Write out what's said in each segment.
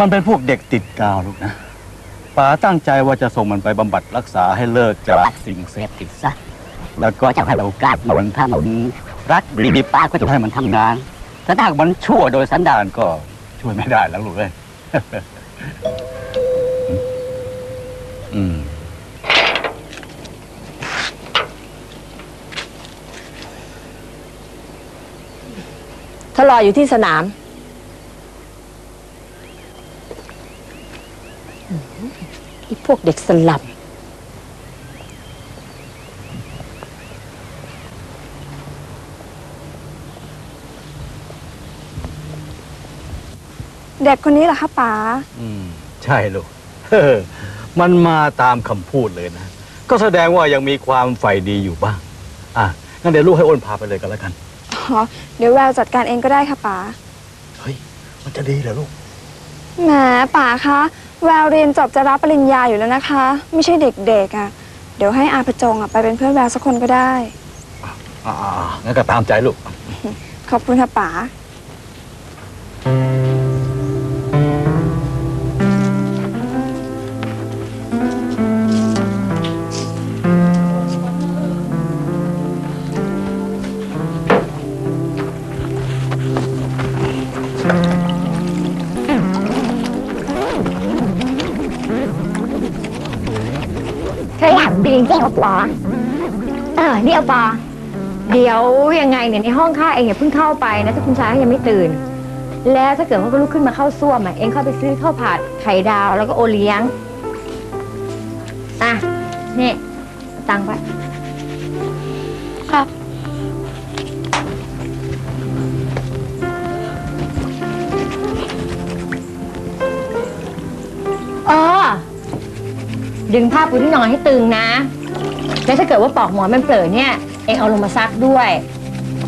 มันเป็นพวกเด็กติดกาวลูกนะป๋าตั้งใจว่าจะส่งมันไปบำบัดรักษาให้เลิกจากตัดสิ่งเสพติดซะแล้วก็จะให้โอกาสมันถ้ามันรักดีดีป้าก็จะให้มันทำงานแต่ถ้าหากมันชั่วโดยสันดานก็ช่วยไม่ได้แล้วลูกเอ้ยอืม ถ้ารออยู่ที่สนามอื้อหือไอ้ พวกเด็กสลับเด็กคนนี้เหรอคะป๋าอืม ใช่ลูกมันมาตามคำพูดเลยนะ ก็แสดงว่ายังมีความใฝ่ดีอยู่บ้าง อะ งั้นเดี๋ยวลูกให้อ้นพาไปเลยกันแล้วกัน อ๋อ เดี๋ยวแววจัดการเองก็ได้ค่ะป๋า เฮ้ย มันจะดีเหรอลูก แหมป๋าคะ แววเรียนจบจะรับปริญญาอยู่แล้วนะคะ ไม่ใช่เด็กๆอะ่ะ เดี๋ยวให้อาประจงอะไปเป็นเพื่อนแววสักคนก็ได้ อ่าๆงั้นก็ตามใจลูก ขอบคุณค่ะป๋า ออยากปีนเจ้าปอเออเนี่ยปอเดี๋ยวยังไงเนี่ยในห้องข้าเองอย่าเพิ่งเข้าไปนะถ้าคุณชายเขายังไม่ตื่น แล้วถ้าเกิดเขาก็ลุกขึ้นมาเข้าส้วมอะเองเข้าไปซื้อข้าวผัดไข่ดาวแล้วก็โอเลี้ยงอะนี่เอาตังค์ไปครับเออดึงผ้าปูที่นอนให้ตึงนะ แล้วถ้าเกิดว่าปลอกหมอนมันเปลอเนี่ย เองเอาลงมาซักด้วย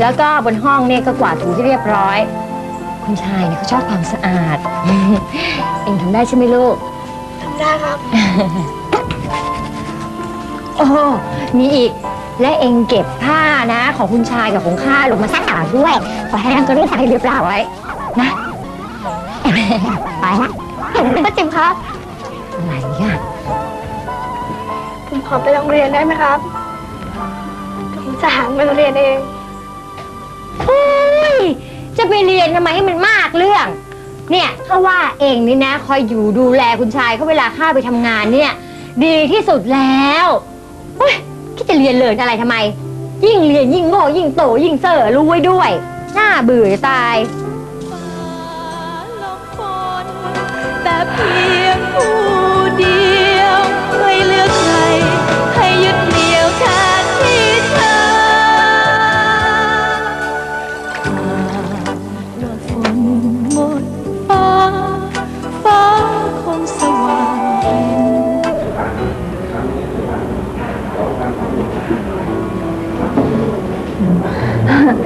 แล้วก็บนห้องเนี่ยก็กวาดถูที่เรียบร้อย คุณชายเนี่ยเขาชอบความสะอาด เองทำได้ใช่ไหมลูก ทำได้ครับ โอ้มีอีก และเองเก็บผ้านะ ของคุณชายกับของข้าลงมาซักตากด้วย พอแห้งก็รีบใส่เรียบร้อยไว้นะไปละป้าจิ๋มครับอะไรอะผม ขอไปโรงเรียนได้ไหมครับผมจะหาเงินเรียนเองเฮ้ยจะไปเรียนทำไมให้มันมากเรื่อง เนี่ยถ้าว่าเองนี่นะ คอยอยู่ดูแลคุณชายเขาเวลาข้าไปทำงานเนี่ย ดีที่สุดแล้วเฮ้ยคิดจะเรียนเลยอะไรทำไม ยิ่งเรียนยิ่งโง่ยิ่งโตยิ่งเซ่อรู้ไว้ด้วยน่าเบื่อจะตายลงฝนแต่เพียงผู้เดียวไม่เลือกใครให้ ยึดเหนี่ยวแทนที่เธอเมื่อฝนหมดฟ้า ฟ้าคงสว่างเย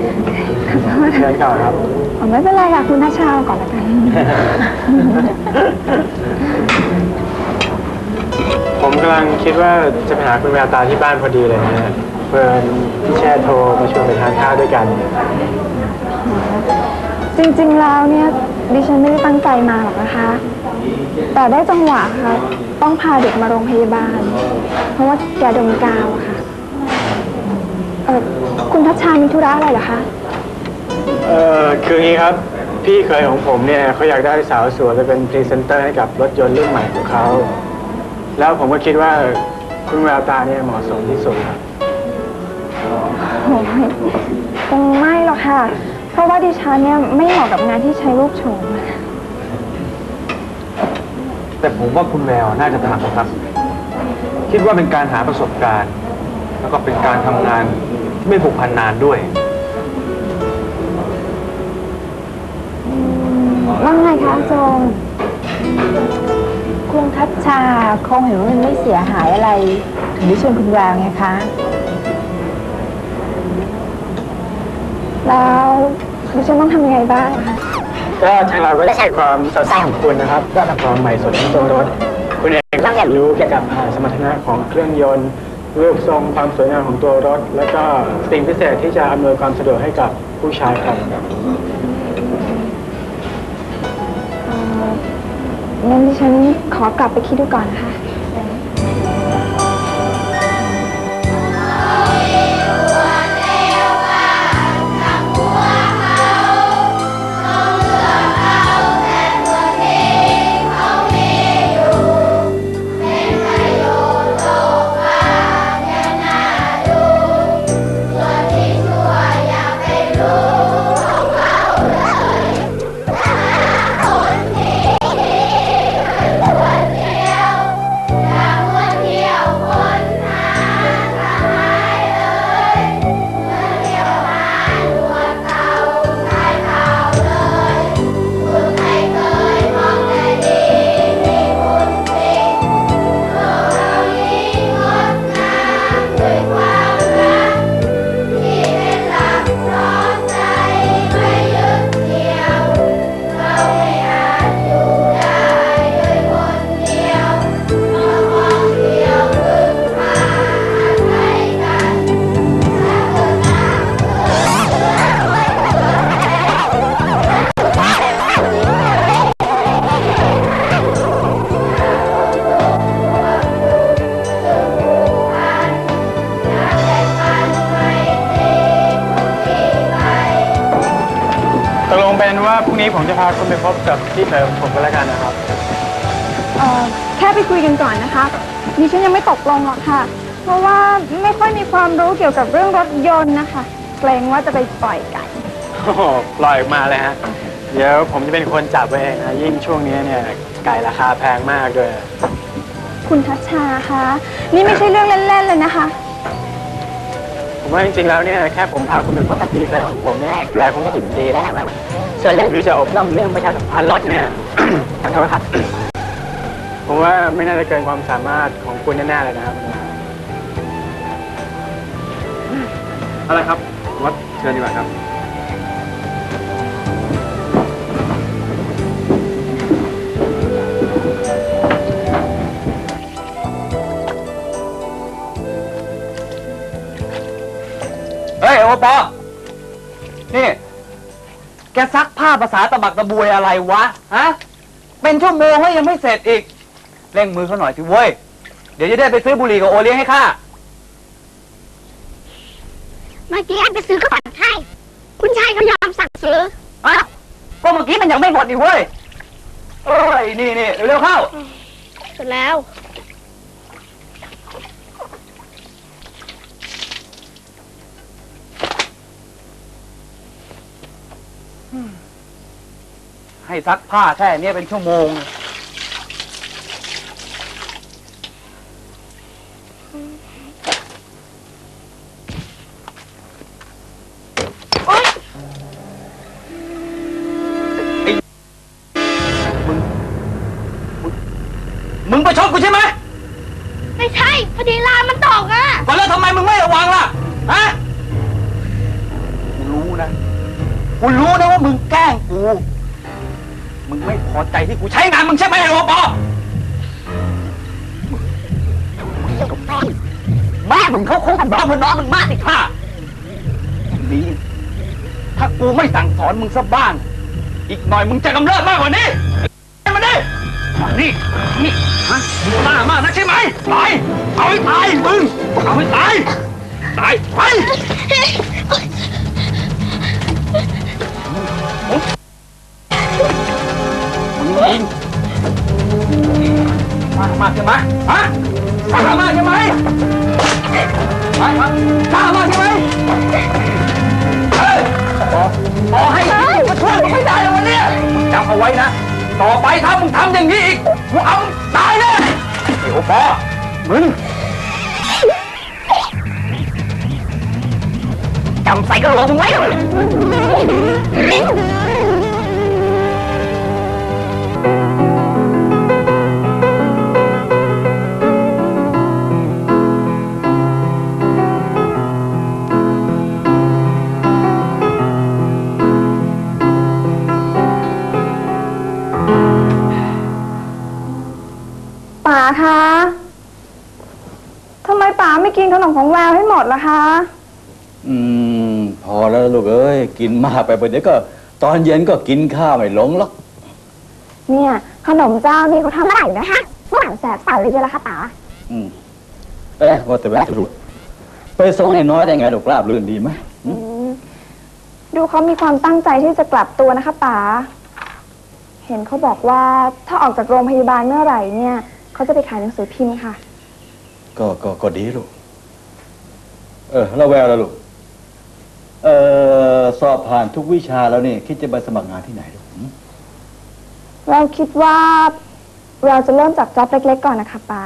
็นเชิญก่อนครับ อ๋อไม่เป็นไรค่ะคุณทัชชาเอาก่อนละกัน ผมกำลังคิดว่าจะไปหาคุณแววตาที่บ้านพอดีเลยนะฮะเพื่อนพี่แช่โทรมาชวนไปทานข้าวด้วยกัน จริงๆแล้วเนี่ยดิฉันไม่ได้ตั้งใจมาหรอกนะคะ แต่ได้จังหวะค่ะ ต้องพาเด็กมาโรงพยาบาล เพราะว่าแกดมกาวอะค่ะเออคุณทัชชามีธุระอะไรเหรอคะ เออคืออย่างนี้ครับ พี่เคยของผมเนี่ยเขาอยากได้สาวสวยไปเป็นพรีเซนเตอร์ให้กับรถยนต์รุ่นใหม่ของเขา แล้วผมก็คิดว่าคุณแววตาเนี่ยเหมาะสมที่สุดครับ โอ้ยคงไม่หรอกค่ะ เพราะว่าดิฉันเนี่ยไม่เหมาะกับงานที่ใช้รูปโฉมอะแต่ผมว่าคุณแมวน่าจะทำนะครับ คิดว่าเป็นการหาประสบการณ์ แล้วก็เป็นการทำงานที่ไม่ผูกพันนานด้วย ว่าไงคะอาจง คุณทัชชาคงเห็นว่ามันไม่เสียหายอะไร ถึงได้ชวนคุณแววไงคะ แล้วดิฉันต้องทำยังไงบ้างคะก็ทางเราก็จะใช้ความสดใสของคุณนะครับด้านความใหม่สดของตัวรถ คุณเองต้องอยากรู้เกี่ยวกับสมรรถนะของเครื่องยนต์รูปทรงความสวยงามของตัวรถ แล้วก็สิ่งพิเศษที่จะอำนวยความสะดวกให้กับผู้ใช้ครับ งั้นดิฉันขอกลับไปคิดดูก่อนนะคะ เป็นว่าพรุ่งนี้ผมจะพาคุณไปพบกับพี่เต๋อของผมก็แล้วกันนะครับ เอ่อแค่ไปคุยกันก่อนนะคะดิฉันยังไม่ตกลงหรอกค่ะ เพราะว่าไม่ค่อยมีความรู้เกี่ยวกับเรื่องรถยนต์นะคะเกรงว่าจะไปปล่อยไก่โอ้โหปล่อยออกมาเลยฮะ เดี๋ยวผมจะเป็นคนจับไว้เองนะยิ่งช่วงนี้เนี่ยไก่ราคาแพงมากด้วย คุณทัชชาคะนี่ไม่ใช่เรื่องเล่นๆเลยนะคะ ผมว่าจริงๆแล้วเนี่ยแค่ผมพาคุณไปพบกับพี่เต๋อของผมเนี่ยแกคงจะถึงดีแล้ว ส่วนเรื่องหรือจะอบรมเรื่องประชาสัมพันธ์รถเนี่ยขอโทษครับผมว่าไม่น่าจะเกินความสามารถของคุณแน่ๆเลยนะครับอะไรครับวัดเชิญดีกว่าครับเฮ้ยโอปอนี่ แกซักผ้าภาษาตะบักตะบวยอะไรวะ ฮะ เป็นชั่วโมงแล้วยังไม่เสร็จอีก เร่งมือเขาหน่อยสิเว้ย เดี๋ยวจะได้ไปซื้อบุหรี่กับโอเลี้ยงให้ข้า เมื่อกี้อันไปซื้อก็ฝันให้ คุณชายเขายอมสั่งซื้ออ้าวก็เมื่อกี้มันยังไม่หมดอีกเว้ย เอ้ย นี่นี่เร็วๆเข้า เสร็จแล้ว ให้ซักผ้าแค่เนี้ยเป็นชั่วโมงมึง มึงมึงประชดกูใช่ไหมไม่ใช่ พอดีลานมันตกอะก่อนแล้วทำไมมึงไม่ระวังล่ะ ฮะ กูรู้นะ กูรู้นะว่ามึงแกล้งกู มึงไม่พอใจที่กูใช้งานมึงใช่ไหมไอ้โอปอแม่มึงเขาคงทำน้องมึงน้องมึงมากสิค่ะดีถ้ากูไม่สั่งสอนมึงสักบ้าง อีกหน่อยมึงจะกำเริบมากกว่านี้ไอ้มันดิมานี่นี่ฮะมึงกล้ามากนะใช่ไหมตายเอาให้ตายมึงเอาให้ตายตายไป มากมากใช่ไหมฮะกล้ามากใช่ไหมมากกล้ามากใช่ไหมเฮ้ยขอให้มาช่วยมึงไม่ได้เลยวันนี้จำเอาไว้นะ ต่อไปถ้ามึงทำอย่างนี้อีกกูเอามึงตายแน่ไอ้โอปอมึงจำใส่กระโหลกมึงไว้ กินขนมของแววให้หมดละคะ อืม พอแล้วลูกเอ้ย กินมากไปเดี๋ยวก็ ตอนเย็นก็กินข้าวไม่หลงหรอกเนี่ยขนมเจ้านี่เขาทำอะไรนะคะเมื่อหลังแสบสั่นเลยเชีละค่ะป๋าอืมเอ๊ะว่าแต่แม่ลูกไปส่งไอ้น้อยได้ไงลูกราบรื่นดีไหมอืมดูเขามีความตั้งใจที่จะกลับตัวนะคะป๋าเห็นเขาบอกว่าถ้าออกจากโรงพยาบาลเมื่อไหร่เนี่ย เขาจะไปขายหนังสือพิมพ์ค่ะ ก็ก็ก็ดีลูก เออแล้วแววแล้วลูก เออสอบผ่านทุกวิชาแล้วนี่ คิดจะไปสมัครงานที่ไหนลูกหืมเราคิดว่าเราจะเริ่มจากจ็อบเล็กๆก่อนนะคะป๋า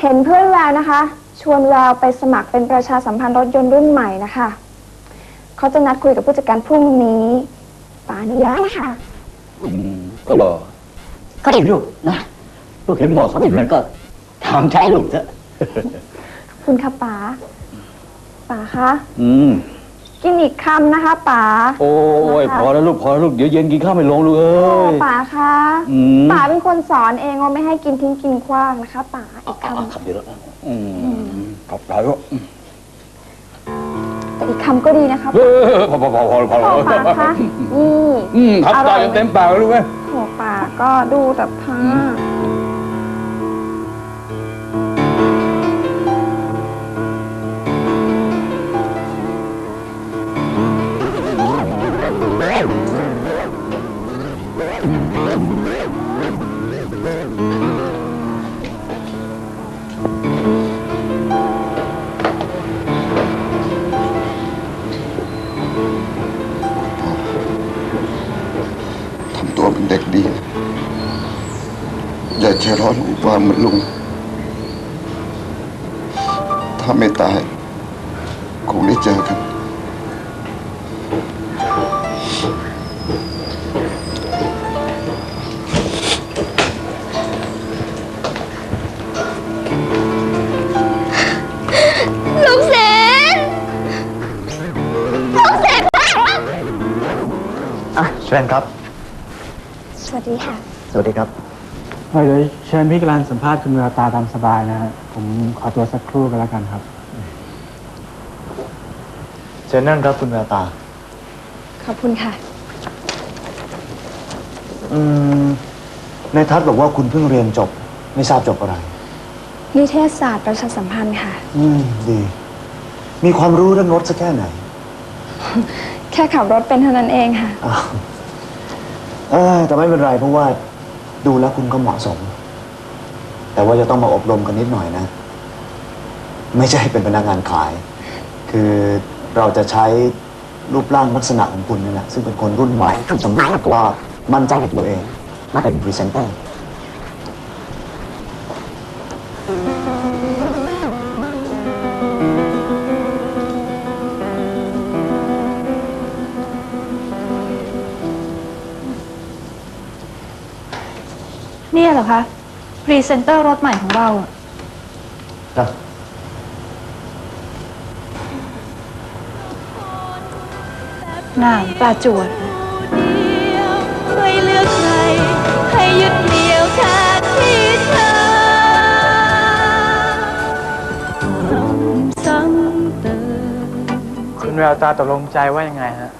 เห็นเพื่อนแววนะคะ ชวนเราไปสมัครเป็นประชาสัมพันธ์รถยนต์รุ่นใหม่นะคะเขาจะนัดคุยกับผู้จัดการพรุ่งนี้ป๋าอนุญาตนะคะอืมก็รอก็ดีลูกนะลูกเห็นหมอสอนอย่างนั้นก็ทำใจลูกเถอะคุณค่ะป๋า ป๋าคะอืมกินอีกคำนะคะป๋าโอ้ยพอแล้วลูกพอแล้วลูกเดี๋ยวเย็นกินข้าวไม่ลงลูกเอ้โอ้ยป๋าคะอืมป๋าเป็นคนสอนเองว่าไม่ให้กินทิ้งกินขว้างนะคะป๋าอีกคอะขับเดี๋ยวแล้วอืมขอบใจลูกำแต่อีกคำก็ดีนะคะเออพอพอพอพอพอโอ้ป๋าคะนี่อืมขับใจจนเต็มปากเลยลูกเอ้ยโอ้ป๋าก็ดูแต่ผ้า ทำตัวเป็นเด็กดี อย่าใจร้อนอุบามเหมือนลุง ถ้าไม่ตาย คงได้เจอกัน ชิญครับ สวัสดีค่ะ สวัสดีครับเดี๋ยวเชิญพี่กรันสัมภาษณ์คุณแววตาตามสบายนะฮะผมขอตัวสักครู่กันแล้วกันครับ เชิญนั่งครับคุณแววตา ขอบคุณค่ะ อืมในทัศน์บอกว่าคุณเพิ่งเรียนจบ ไม่ทราบจบอะไร นิเทศศาสตร์ประชาสัมพันธ์ค่ะ อืม ดี มีความรู้เรื่องรถสักแค่ไหน แค่ขับรถเป็นเท่านั้นเองค่ะอ้าว เอ้ยแต่ไม่เป็นไรเพราะว่าดูแล้วคุณก็เหมาะสม แต่ว่าจะต้องมาอบรมกันนิดหน่อยนะ ไม่ใช่เป็นพนักงานขาย คือเราจะใช้รูปร่างลักษณะของคุณนี่แหละซึ่งเป็นคนรุ่นใหม่สำคัญกว่ามั่นใจในตัวเองมาเป็นพรีเซนเตอร์ เนี่ยเหรอคะ พรีเซนเตอร์รถใหม่ของเราอะครับหน้าตาจวด ไม่เลือกใคร ให้ยึดเหนี่ยวแทนที่เธอซ้ำเติมคุณแววตาตกลงใจว่ายังไงฮะ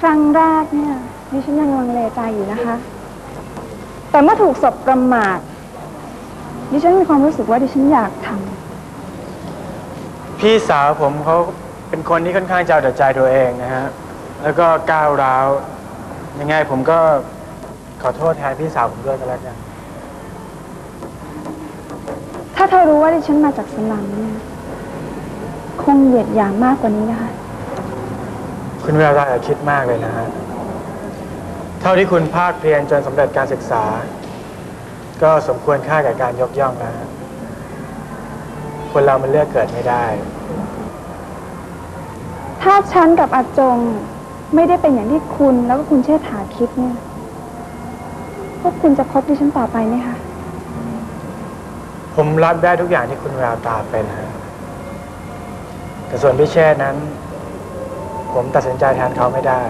ครั้งแรกเนี่ยดิฉันยังลังเลใจอยู่นะคะ แต่เมื่อถูกสบประมาท ดิฉันมีความรู้สึกว่าดิฉันอยากทำพี่สาวผมเขาเป็นคนที่ค่อนข้างจะเอาแต่ใจตัวเองนะฮะ แล้วก็ก้าวร้าว ยังไงผมก็ขอโทษแทนพี่สาวผมด้วยก็แล้วกันถ้าเธอรู้ว่าดิฉันมาจากสลัมเนี่ยคงเหยียดหยามมากกว่านี้นะคะ คุณแววตาอย่าคิดมากเลยนะฮะ เท่าที่คุณภาคเพียรจนสำเร็จการศึกษา ก็สมควรค่าแก่การยกย่องแล้วฮะคนเรามันเลือกเกิดไม่ได้ ถ้าฉันกับอาจงไม่ได้เป็นอย่างที่คุณแล้วก็คุณเชษฐาคิดเนี่ยพวกคุณจะคบดิฉันต่อไปไหมคะ ผมรับได้ทุกอย่างที่คุณแววตาเป็นฮะแต่ส่วนพี่เชษนั้น ผมตัดสินใจแทนเขาไม่ได้